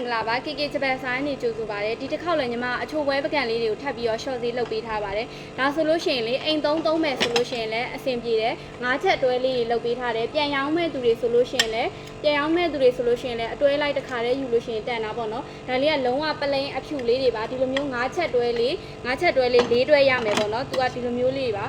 မင်္ဂလာပါ KK ဂျပန်ဆိုင်နေကြိုဆိုပါရစေဒီတစ်ခေါက်လည်းညီမအချိုပွဲပကံလေးတွေကိုထပ်ပြီးတော့ short သေးလုပ်ပေးထားပါတယ်ဒါဆိုလို့ရှိရင်လေအိမ်သုံးသုံးမယ်ဆိုလို့ရှိရင်လည်းအဆင်ပြေတယ်ငါးချက်တွဲလေးတွေလုပ်ပေးထားတယ်ပြန်ရောင်းမဲ့သူတွေဆိုလို့ရှိရင်လည်းပြန်ရောင်းမဲ့သူတွေဆိုလို့ရှိရင်လည်းအတွဲလိုက်တစ်ခါတည်းယူလို့ရှိရင်တန်တာပေါ့နော်ဒါလေးကလုံးဝပလိန်အဖြူလေးတွေပါဒီလိုမျိုးငါးချက်တွဲလေးငါးချက်တွဲလေးလေးတွဲရမယ်ပေါ့နော်သူကဒီလိုမျိုးလေးပါ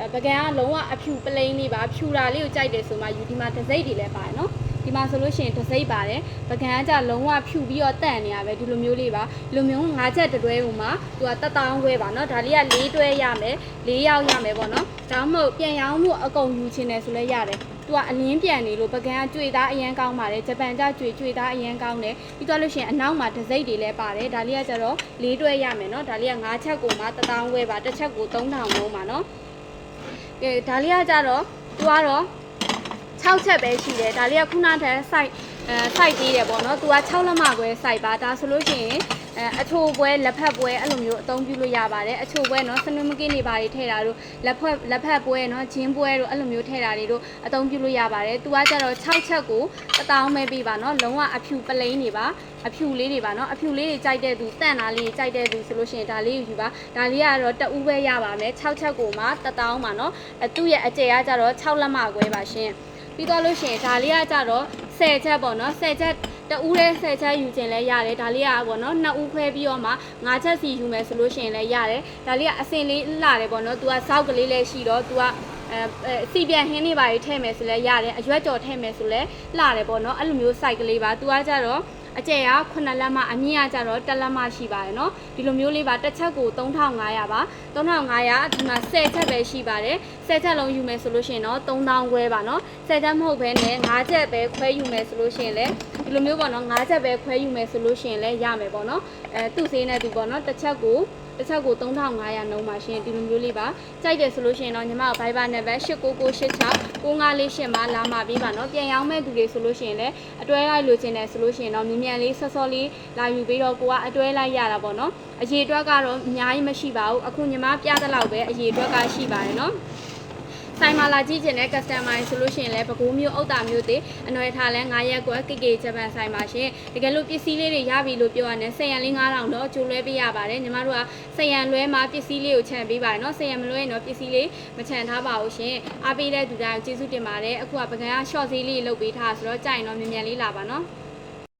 အဲပကံကလုံးဝအဖြူပလိန်လေးပါဖြူတာလေးကိုကြိုက်တယ်ဆိုမှယူဒီမှာတစ်စိတ်တွေလည်းပါတယ်နော် ဒီမှာဆိုလို့ရှိရင်တစ်စိမ့်ပါတယ်ပကံကကြလုံးဝဖြူပြီးတော့တန့်နေရပဲဒီလိုမျိုးလေးပါဒီလိုမျိုး၅ချက်တစ်တွဲဟိုမှာသူကတက်တောင်းခွဲပါเนาะဒါလေးက၄တွဲရမယ်၄ရောက်ရမယ်ပေါ့เนาะဒါမှမဟုတ်ပြန်ရောင်းမှုအကုန်ယူချင်တယ်ဆိုလဲရတယ်သူကအလင်းပြန်နေလို့ပကံကကြွေသားအရန်ကောင်းပါတယ်ဂျပန်ကကြွေကြွေသားအရန်ကောင်းတယ်ပြီးတော့လို့ရှိရင်အနောက်မှာတစ်စိမ့်တွေလည်းပါတယ်ဒါလေးကကြတော့၄တွဲရမယ်เนาะဒါလေးက၅ချက်ကိုမှတက်တောင်းခွဲပါတစ်ချက်ကို3000လုံးပါเนาะကဲဒါလေးကကြတော့သူကတော့ 6ချက်ပဲရှိတယ်ဒါလေးကခုနတည်း site အဲ site သေးတယ်ပေါ့နော်သူက6လက်မခွဲ site ပါဒါဆိုလို့ရှိရင်အဲအချိုပွဲလက်ဖက်ပွဲအဲ့လိုမျိုးအသုံးပြုလို့ရပါတယ်အချိုပွဲเนาะစနွမကင်းနေပါတွေထည့်တာတို့လက်ဖက်လက်ဖက်ပွဲเนาะဂျင်းပွဲတို့အဲ့လိုမျိုးထည့်တာတွေတို့အသုံးပြုလို့ရပါတယ်သူကကြတော့6ချက်ကိုအတောင်းပဲပေးပါเนาะလုံးဝအဖြူပလိန်နေပါအဖြူလေးတွေပါเนาะအဖြူလေးတွေကြိုက်တဲ့သူတန့်တာလေးကြိုက်တဲ့သူဆိုလို့ရှိရင်ဒါလေးယူပါဒါလေးကတော့တဦးပဲရပါမယ်6ချက်ကိုမှတတောင်းပါเนาะအဲသူ့ရဲ့အကျယ်ကကြတော့6လက်မခွဲပါရှင် ပြီးတော့လို့ရှိရင်ဒါလေးကကြတော့10ချက်ပေါ့နော်10ချက်တဦးလေး10ချက်ယူခြင်းလဲရတယ်ဒါလေးကပေါ့နော်နှစ်ဦးခွဲပြီးတော့မှ9ချက်စီယူမယ်ဆိုလို့ရှိရင်လည်းရတယ်ဒါလေးကအစင်လေးလာတယ်ပေါ့နော် तू ကစောက်ကလေးလည်းရှိတော့ तू ကအဲအဲစီပြန်ဟင်းနေပါရေးထည့်မယ်ဆိုလဲရတယ်အရွက်ကြော်ထည့်မယ်ဆိုလဲလာတယ်ပေါ့နော်အဲ့လိုမျိုး site ကလေးပါ तू ကကြတော့ အကျယ်က9လက်မအမြင့်ကကြတော့1လက်မရှိပါတယ်เนาะဒီလိုမျိုးလေးပါတစ်ချက်ကို3500ပါ3500ဒီမှာ10ချက်ပဲရှိပါတယ်10ချက်လုံးယူမယ်ဆိုလို့ရှိရင်တော့3000ခွဲပါเนาะ10ချက်မဟုတ်ဘဲနဲ့5ချက်ပဲခွဲယူမယ်ဆိုလို့ရှိရင်လည်းဒီလိုမျိုးပေါ့နော်5ချက်ပဲခွဲယူမယ်ဆိုလို့ရှိရင်လည်းရမယ်ပေါ့နော်အဲသူ့စေးနဲ့သူပေါ့နော်တစ်ချက်ကို တစ်ချက်ကို3500နှုန်းပါရှင်ဒီလိုမျိုးလေးပါကြိုက်တယ်ဆိုလို့ရှိရင်တော့ညီမတို့ Viber နံပါတ်89986 9548မှာလာမှာပေးပါနော်ပြန်ရောင်းမဲ့သူတွေဆိုလို့ရှိရင်လည်းအတွဲလိုက်လိုချင်တယ်ဆိုလို့ရှိရင်တော့မြန်မြန်လေးဆော့ဆော့လေးလာယူပြီးတော့ကိုကအတွဲလိုက်ရတာပေါ့နော်အရေအတွက်ကတော့အများကြီးမရှိပါဘူးအခုညီမပြတဲ့လောက်ပဲအရေအတွက်ကရှိပါတယ်နော် ဆိုင်မာလာကြည့်ချင်တဲ့ customer ဆိုလို့ရှိရင်လည်းပကိုးမျိုးအုတ်တာမျိုးတွေအနွယ်ထားလဲ9ရက်ကွယ်ကိကေဂျပန်ဆိုင်ပါရှင်တကယ်လို့ပစ္စည်းလေးတွေရပြီလို့ပြောရတယ်ဆယ်ရန်လေး9000တော့ကျိုးလွဲပေးရပါတယ်ညီမတို့ကဆယ်ရန်လွဲမှာပစ္စည်းလေးကိုခြံပေးပါတယ်เนาะဆယ်ရန်မလွဲရင်တော့ပစ္စည်းလေးမခြံထားပါဘူးရှင်အားပေးတဲ့သူတိုင်းကျေးဇူးတင်ပါတယ်အခုကပကံက short ဈေးလေးလုပ်ပေးထားဆိုတော့ကြိုင်တော့မြန်မြန်လေးလာပါเนาะ